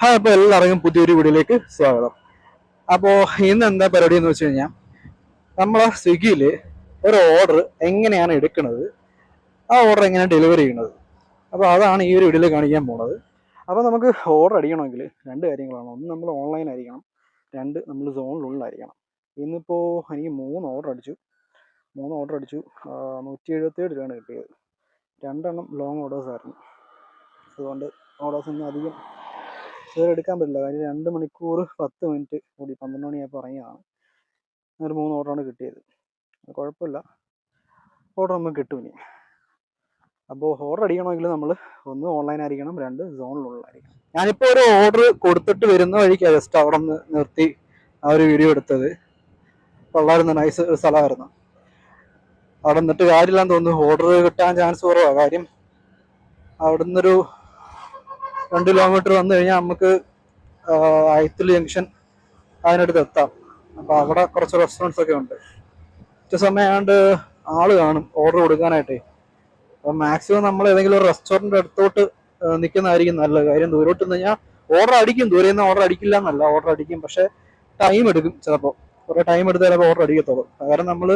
Hi അപ്പോൾ എല്ലാവർക്കും പുതിയൊരു വീഡിയോയിലേക്ക് സ്വാഗതം. അപ്പോൾ ഇന്ന് എന്താ പരിപാടി എന്ന് വെച്ച് കഴിഞ്ഞാൽ നമ്മളെ സ്വിഗ്ഗിയിൽ ഒരു ഓർഡർ എങ്ങനെയാണ് എടുക്കുന്നത് ആ ഓർഡർ എങ്ങനെയാണ് ഡെലിവറി ചെയ്യുന്നത്. അപ്പോൾ അതാണ് ഈ ഒരു വീഡിയോയിൽ കാണിക്കാൻ പോണത്. അപ്പോൾ നമുക്ക് ഓർഡർ അടിക്കണമെങ്കിൽ രണ്ട് കാര്യങ്ങളാണ്. ഒന്ന് നമ്മൾ ഓൺലൈൻ ആയിരിക്കണം. രണ്ട് നമ്മൾ സോണിനുള്ളിലായിരിക്കണം ഇന്നിപ്പോൾ എനിക്ക് മൂന്ന് ഓർഡർ അടിച്ചു. മൂന്ന് ഓർഡർ അടിച്ചു. നൂറ്റി എഴുപത്തേഴ് രൂപയാണ് കിട്ടിയത്. രണ്ടെണ്ണം ലോങ് ഓർഡേഴ്സ് ആയിരുന്നു. അതുകൊണ്ട് ഓർഡേഴ്സ് ഒന്നും അധികം ഇതുവരെ എടുക്കാൻ പറ്റില്ല. കാര്യം രണ്ട് മണിക്കൂർ പത്ത് മിനിറ്റ് കൂടി പന്ത്രണ്ട് മണിയായപ്പോൾ ഇറങ്ങിയതാണ്. ഒരു മൂന്ന് ഓർഡറാണ് കിട്ടിയത്. കുഴപ്പമില്ല. ഓർഡർ നമുക്ക് കിട്ടും ഇനി. അപ്പോൾ ഓർഡർ അടിക്കണമെങ്കിൽ നമ്മൾ ഒന്ന് ഓൺലൈൻ ആയിരിക്കണം രണ്ട് സോണിലുള്ളതായിരിക്കണം. ഞാനിപ്പോൾ ഒരു ഓർഡർ കൊടുത്തിട്ട് വരുന്ന വഴിക്കാണ് ജസ്റ്റ് അവിടെ നിന്ന് നിർത്തി ആ ഒരു വീഡിയോ എടുത്തത്. കൊള്ളായിരുന്നു നൈസ് ഒരു സ്ഥലമായിരുന്നു. അവിടെ നിന്നിട്ട് കാര്യമില്ലാന്ന് തോന്നുന്നു. ഓർഡർ കിട്ടാൻ ചാൻസ് കുറവാണ് കാര്യം അവിടെ നിന്നൊരു രണ്ട് കിലോമീറ്റർ വന്നു കഴിഞ്ഞാൽ നമുക്ക് അയത്തിൽ ജംഗ്ഷൻ അതിനടുത്ത് എത്താം. അപ്പോൾ അവിടെ കുറച്ച് റെസ്റ്റോറന്റ്സ് ഒക്കെ ഉണ്ട്. ഉച്ച സമയമാണ്ട് ആൾ കാണും ഓർഡർ കൊടുക്കാനായിട്ടേ. അപ്പം മാക്സിമം നമ്മൾ ഏതെങ്കിലും ഒരു റെസ്റ്റോറന്റ് അടുത്തോട്ട് നിൽക്കുന്നതായിരിക്കും നല്ലത്. കാര്യം ദൂരോട്ട് നിന്ന് കഴിഞ്ഞാൽ ഓർഡർ അടിക്കും. ദൂരെ നിന്ന് ഓർഡർ അടിക്കില്ല എന്നല്ല ഓർഡർ അടിക്കും. പക്ഷെ ടൈം എടുക്കും ചിലപ്പോൾ കുറേ ടൈം എടുത്ത് ചിലപ്പോൾ ഓർഡർ അടിക്കത്തുള്ളൂ. കാരണം നമ്മൾ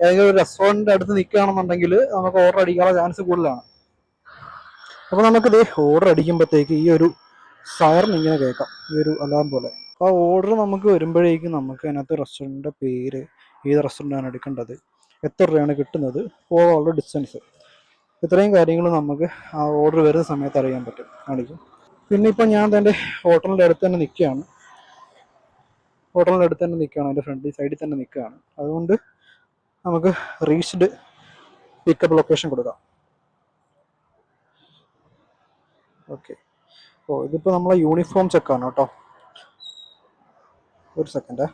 ഏതെങ്കിലും ഒരു റെസ്റ്റോറന്റ് അടുത്ത് നിൽക്കുകയാണെന്നുണ്ടെങ്കിൽ നമുക്ക് ഓർഡർ അടിക്കാനുള്ള ചാൻസ് കൂടുതലാണ്. അപ്പോൾ നമുക്കിത് ഓർഡർ അടിക്കുമ്പോഴത്തേക്ക് ഈ ഒരു സയറിന് ഇങ്ങനെ കേൾക്കാം. ഈ ഒരു അലാം പോലെ. ആ ഓർഡർ നമുക്ക് വരുമ്പോഴേക്കും നമുക്ക് അതിനകത്ത് റെസ്റ്റോറന്റിന്റെ പേര് ഏത് റെസ്റ്റോറന്റാണ് എടുക്കേണ്ടത് എത്ര രൂപയാണ് കിട്ടുന്നത് ഓവറോൾ ഡിസ്റ്റൻസ് ഇത്രയും കാര്യങ്ങൾ നമുക്ക് ആ ഓർഡർ വരുന്ന സമയത്ത് അറിയാൻ പറ്റും. കാണിക്കും. പിന്നെ ഇപ്പം ഞാൻ എന്റെ ഹോട്ടലിന്റെ അടുത്ത് തന്നെ നിൽക്കുകയാണ്. ഹോട്ടലിന്റെ അടുത്ത് തന്നെ നിൽക്കുകയാണ്. എന്റെ ഫ്രണ്ട് സൈഡിൽ തന്നെ നിൽക്കുകയാണ്. അതുകൊണ്ട് നമുക്ക് റീച്ച്ഡ് പിക്കപ്പ് ലൊക്കേഷൻ കൊടുക്കാം. ഓക്കെ ഓ ഇതിപ്പോൾ നമ്മളെ യൂണിഫോം ചെക്കാണ് കേട്ടോ. ഒരു സെക്കൻഡ്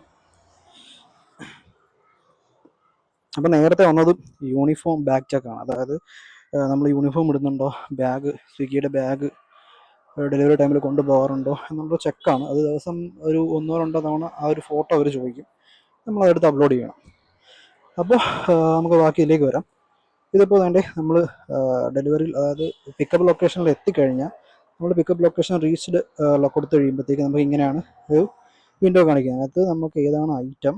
അപ്പം നേരത്തെ വന്നത് യൂണിഫോം ബാഗ് ചെക്കാണ് അതായത് നമ്മൾ യൂണിഫോം ഇടുന്നുണ്ടോ? ബാഗ് സ്വിഗ്ഗിയുടെ ബാഗ് ഡെലിവറി ടൈമിൽ കൊണ്ടുപോകാറുണ്ടോ എന്നുള്ള ചെക്കാണ് അത് ദിവസം ഒരു ഒന്നോ രണ്ടോ തവണ ആ ഒരു ഫോട്ടോ അവർ ചോദിക്കും. നമ്മൾ അതെടുത്ത് അപ്ലോഡ് ചെയ്യണം. അപ്പോൾ നമുക്ക് ബാക്കിയിലേക്ക് വരാം. ഇതിപ്പോൾ വേണ്ടേ നമ്മൾ ഡെലിവറിയിൽ അതായത് പിക്കപ്പ് ലൊക്കേഷനിൽ എത്തിക്കഴിഞ്ഞാൽ നമ്മൾ പിക്കപ്പ് ലൊക്കേഷൻ റീച്ച്ഡ് കൊടുത്തു കഴിയുമ്പോഴത്തേക്ക് നമുക്ക് ഇങ്ങനെയാണ് ഒരു വിൻഡോ കാണിക്കുന്നത്. അതിനകത്ത് നമുക്ക് ഏതാണ് ഐറ്റം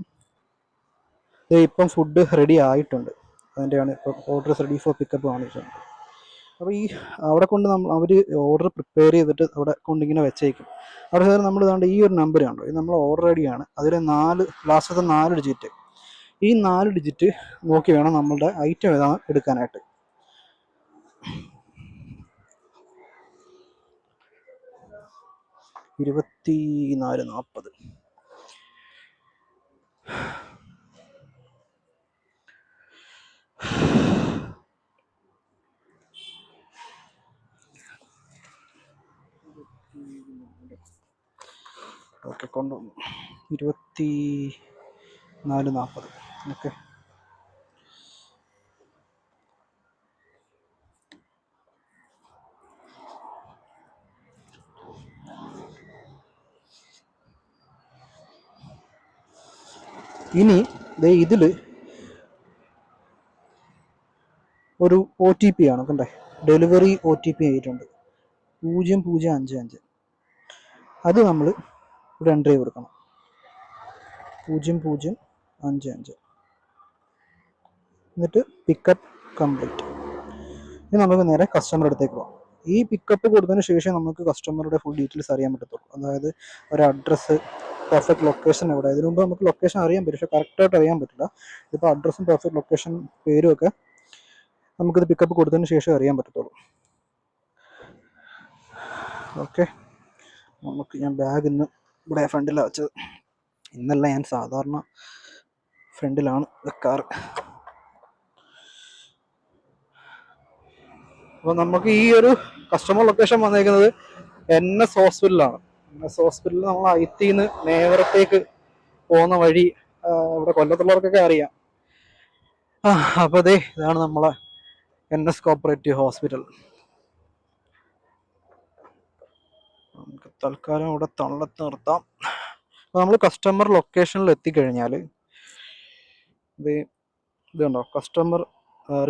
ഇത് ഇപ്പം ഫുഡ് റെഡി ആയിട്ടുണ്ട്. അതിന്റെയാണ് ഇപ്പം ഓർഡർ റെഡി ഫോർ പിക്കപ്പ് കാണിച്ചിട്ടുണ്ട്. അപ്പോൾ ഈ അവിടെ കൊണ്ട് നമ്മൾ അവർ ഓർഡർ പ്രിപ്പയർ ചെയ്തിട്ട് അവിടെ കൊണ്ട് ഇങ്ങനെ വെച്ചേക്കും. അവിടെ നമ്മൾ ഇതാണ്ട് ഈ ഒരു നമ്പർ കണ്ടോ? ഇത് നമ്മൾ ഓർഡർ റെഡിയാണ് അതിൽ നാല് ലാസ്റ്റത്തെ നാല് ഡിജിറ്റ് ഈ നാല് ഡിജിറ്റ് നോക്കി വേണം നമ്മളുടെ ഐറ്റം ഏതാണ് എടുക്കാനായിട്ട്. ഇരുപത്തി നാല് നാൽപ്പത് ഓക്കെ കൊണ്ടുവന്നു. ഇരുപത്തി നാല് നാൽപ്പത് ഓക്കെ. ഇനി ഇതിൽ ഒരു ഒ ടി പി ആണ് കണ്ടേ. ഡെലിവറി ഒ ടി പി ആയിട്ടുണ്ട്. പൂജ്യം പൂജ്യം അഞ്ച് അഞ്ച്. അത് നമ്മൾ ഇവിടെ എന്റർ ചെയ്ത് കൊടുക്കണം. പൂജ്യം പൂജ്യം അഞ്ച് അഞ്ച്. എന്നിട്ട് പിക്കപ്പ് കംപ്ലീറ്റ് ഇനി നമുക്ക് നേരെ കസ്റ്റമറുടെ അടുത്തേക്ക് പോകാം. ഈ പിക്കപ്പ് കൊടുത്തതിന് ശേഷം നമുക്ക് കസ്റ്റമറുടെ ഫുൾ ഡീറ്റെയിൽസ് അറിയാൻ പറ്റത്തുള്ളൂ. അതായത് ഒരു അഡ്രസ്സ് പെർഫെക്റ്റ് ലൊക്കേഷൻ എവിടെ. ഇതിനു മുമ്പ് നമുക്ക് ലൊക്കേഷൻ അറിയാൻ പറ്റും പക്ഷേ കറക്റ്റായിട്ട് അറിയാൻ പറ്റില്ല. ഇതിപ്പോൾ അഡ്രസ്സും പെർഫെക്റ്റ് ലൊക്കേഷൻ പേരും ഒക്കെ നമുക്കിത് പിക്കപ്പ് കൊടുത്തതിന് ശേഷം അറിയാൻ പറ്റത്തുള്ളൂ. ഓക്കെ നമുക്ക് ഞാൻ ബാഗ് ഇന്ന് ഇവിടെ ഫ്രണ്ടിലാണ് വെച്ചത്. ഇന്നല്ല ഞാൻ സാധാരണ ഫ്രണ്ടിലാണ് വെക്കാറ്. അപ്പോൾ നമുക്ക് ഈ ഒരു കസ്റ്റമർ ലൊക്കേഷൻ വന്നേക്കുന്നത് എൻ എസ് ഹോസ്പിറ്റലാണ് എൻ എസ് ഹോസ്പിറ്റലിൽ നമ്മൾ ഐത്തിന്ന് നേവരത്തേക്ക് പോകുന്ന വഴി ഇവിടെ കൊല്ലത്തുള്ളവർക്കൊക്കെ അറിയാം. അപ്പോൾ അതെ ഇതാണ് നമ്മളെ എൻ എസ് കോപ്പറേറ്റീവ് ഹോസ്പിറ്റൽ നമുക്ക് തൽക്കാലം ഇവിടെ തള്ളത്ത് നിർത്താം. നമ്മൾ കസ്റ്റമർ ലൊക്കേഷനിൽ എത്തിക്കഴിഞ്ഞാൽ ഇത് ഇതുണ്ടോ കസ്റ്റമർ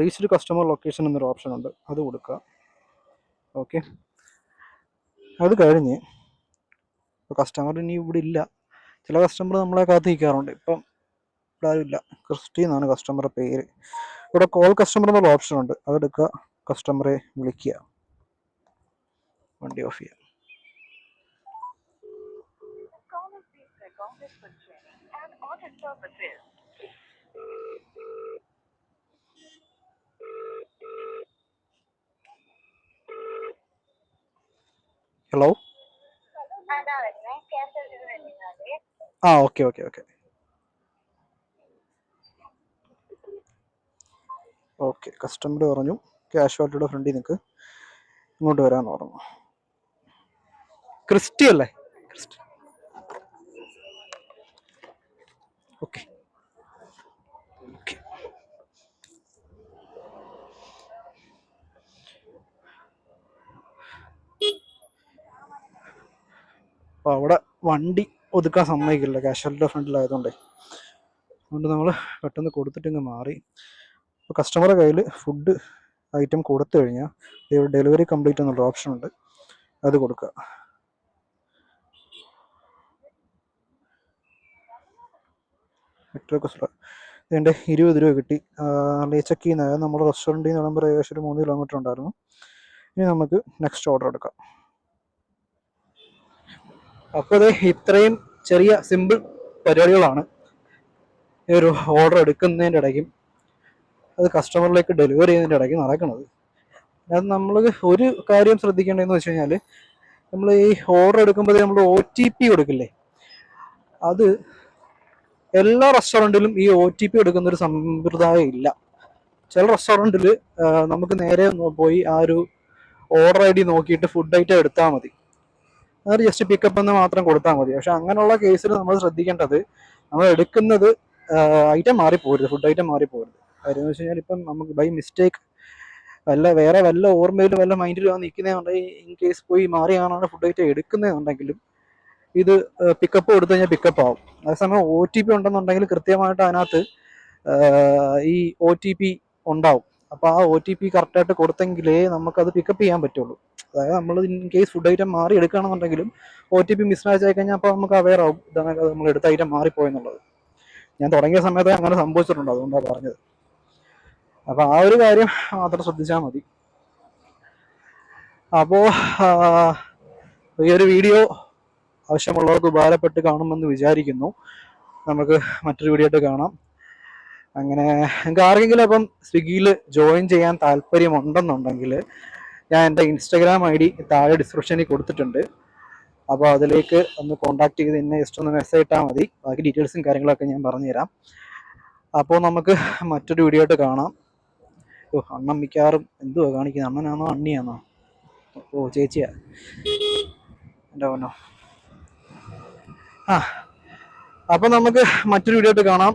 റീച്ച്ഡ് കസ്റ്റമർ ലൊക്കേഷൻ എന്നൊരു ഓപ്ഷൻ ഉണ്ട്. അത് കൊടുക്കുക. ഓക്കെ അത് കഴിഞ്ഞ് ഇപ്പോൾ കസ്റ്റമർ ഇനി ഇവിടെ ഇല്ല. ചില കസ്റ്റമർ നമ്മളെ കാത്ത് നിൽക്കാറുണ്ട്. ഇപ്പം ഇവിടെ ആരുമില്ല ക്രിസ്റ്റി എന്നാണ് കസ്റ്റമറുടെ പേര്. ഇവിടെ കോൾ കസ്റ്റമർ എന്നുള്ള ഓപ്ഷൻ ഉണ്ട്. അതെടുക്കുക കസ്റ്റമറെ വിളിക്കുക. വണ്ടി ഓഫ് ചെയ്യാം call ഹലോ ആ okay okay okay. Okay customer പറഞ്ഞു ക്യാഷ് വാലിറ്റിയുടെ ഫ്രണ്ടിൽ നിൽക്ക് ഇങ്ങോട്ട് വരാമെന്ന് പറഞ്ഞു. ക്രിസ്റ്റി അല്ലേ? ക്രിസ്റ്റി. ഓക്കെ. അപ്പോൾ അവിടെ വണ്ടി ഒതുക്കാൻ സമ്മതിക്കില്ല. ക്യാഷ്വാലിറ്റിയുടെ ഫ്രണ്ടിലായതുകൊണ്ടേ അതുകൊണ്ട് നമ്മൾ പെട്ടെന്ന് കൊടുത്തിട്ടിങ്ങ് മാറി. അപ്പോൾ കസ്റ്റമറുടെ കയ്യിൽ ഫുഡ് ഐറ്റം കൊടുത്തു കഴിഞ്ഞാൽ ഡെലിവറി കംപ്ലീറ്റ് എന്നുള്ള ഓപ്ഷൻ ഉണ്ട്. അത് കൊടുക്കുക. എട്ടര കുസ്ല ഇതിന്റെ ഇരുപത് രൂപ കിട്ടി. ലേച്ചക്കിൽ നിന്ന് നമ്മുടെ റെസ്റ്റോറന്റിൽ നിന്ന് പറയുമ്പോൾ ഏകദേശം ഒരു മൂന്ന് കിലോമീറ്റർ ഉണ്ടായിരുന്നു. ഇനി നമുക്ക് നെക്സ്റ്റ് ഓർഡർ എടുക്കാം. അപ്പോൾ ഇത് ഇത്രയും ചെറിയ സിമ്പിൾ പരിപാടികളാണ്. ഈ ഒരു ഓർഡർ എടുക്കുന്നതിന്റെ ഇടയ്ക്കും അത് കസ്റ്റമറിലേക്ക് ഡെലിവറി ചെയ്യുന്നതിന്റെ ഇടയ്ക്ക് നടക്കുന്നത്. അത് നമ്മൾ ഒരു കാര്യം ശ്രദ്ധിക്കേണ്ടതെന്ന് വെച്ച് കഴിഞ്ഞാൽ നമ്മൾ ഈ ഓർഡർ എടുക്കുമ്പോൾ നമ്മൾ ഒ ടി പി കൊടുക്കില്ലേ? അത് എല്ലാ റെസ്റ്റോറന്റിലും ഈ ഒ ടി പി എടുക്കുന്ന ഒരു സമ്പ്രദായം ഇല്ല. ചില റെസ്റ്റോറന്റിൽ നമുക്ക് നേരെ പോയി ആ ഒരു ഓർഡർ ഐ ഡി നോക്കിയിട്ട് ഫുഡ് ഐറ്റം എടുത്താൽ മതി. അത് ജസ്റ്റ് പിക്കപ്പ് എന്ന് മാത്രം കൊടുത്താൽ മതി. പക്ഷെ അങ്ങനെയുള്ള കേസിൽ നമ്മൾ ശ്രദ്ധിക്കേണ്ടത് നമ്മൾ എടുക്കുന്നത് ഐറ്റം മാറിപ്പോരുത് ഫുഡ് ഐറ്റം മാറിപ്പോരുത്. കാര്യം എന്ന് വെച്ച് കഴിഞ്ഞാൽ ഇപ്പം നമുക്ക് ബൈ മിസ്റ്റേക്ക് വല്ല വേറെ വല്ല ഓർമ്മയിലും വല്ല മൈൻഡിലും നിൽക്കുന്നതുണ്ടെങ്കിൽ ഇൻ കേസ് പോയി മാറിയാണ് ഫുഡ് ഐറ്റം എടുക്കുന്നതെന്നുണ്ടെങ്കിലും ഇത് പിക്കപ്പ് കൊടുത്തു കഴിഞ്ഞാൽ പിക്കപ്പ് ആവും. അതേസമയം ഒ ടി പി ഉണ്ടെന്നുണ്ടെങ്കിൽ കൃത്യമായിട്ട് അതിനകത്ത് ഈ ഒ ടി പി ഉണ്ടാവും. അപ്പോൾ ആ ഒ ടി പി കറക്റ്റായിട്ട് കൊടുത്തെങ്കിലേ നമുക്കത് പിക്കപ്പ് ചെയ്യാൻ പറ്റുള്ളൂ. അതായത് നമ്മൾ ഇൻ കേസ് ഫുഡ് ഐറ്റം മാറി എടുക്കുകയാണെന്നുണ്ടെങ്കിലും ഒ ടി പി മിസ്മാച്ച് ആയി കഴിഞ്ഞാൽ അപ്പോൾ നമുക്ക് അവെയർ ആവും ഇതാണ് നമ്മൾ എടുത്ത ഐറ്റം മാറിപ്പോയെന്നുള്ളത്. ഞാൻ തുടങ്ങിയ സമയത്ത് അങ്ങനെ സംഭവിച്ചിട്ടുണ്ട് അതുകൊണ്ടാണ് പറഞ്ഞത്. അപ്പോൾ ആ ഒരു കാര്യം മാത്രം ശ്രദ്ധിച്ചാൽ മതി. അപ്പോൾ ഈ ഒരു വീഡിയോ ആവശ്യമുള്ളവർക്ക് ഉപകാരപ്പെട്ട് കാണുമെന്ന് വിചാരിക്കുന്നു. നമുക്ക് മറ്റൊരു വീഡിയോ ആയിട്ട് കാണാം. അങ്ങനെ നിങ്ങൾക്ക് ആർക്കെങ്കിലും അപ്പം സ്വിഗ്ഗിയിൽ ജോയിൻ ചെയ്യാൻ താല്പര്യമുണ്ടെന്നുണ്ടെങ്കിൽ ഞാൻ എന്റെ ഇൻസ്റ്റാഗ്രാം ഐ ഡി താഴെ ഡിസ്ക്രിപ്ഷനിൽ കൊടുത്തിട്ടുണ്ട്. അപ്പോൾ അതിലേക്ക് ഒന്ന് കോൺടാക്ട് ചെയ്ത് എന്നെ ജസ്റ്റ് ഒന്ന് മെസ്സേജ് ഇട്ടാൽ മതി. ബാക്കി ഡീറ്റെയിൽസും കാര്യങ്ങളൊക്കെ ഞാൻ പറഞ്ഞുതരാം. അപ്പോൾ നമുക്ക് മറ്റൊരു വീഡിയോ ആയിട്ട് കാണാം. ഓ അണ്ണൻ മിക്കവാറും എന്തുവാ കാണിക്കുന്നത് അണ്ണനാണോ അണ്ണിയാണോ? ഓ ചേച്ചിയാ. എന്റെ ഓനോ ആ അപ്പോൾ നമുക്ക് മറ്റൊരു വീഡിയോ ആയിട്ട് കാണാം.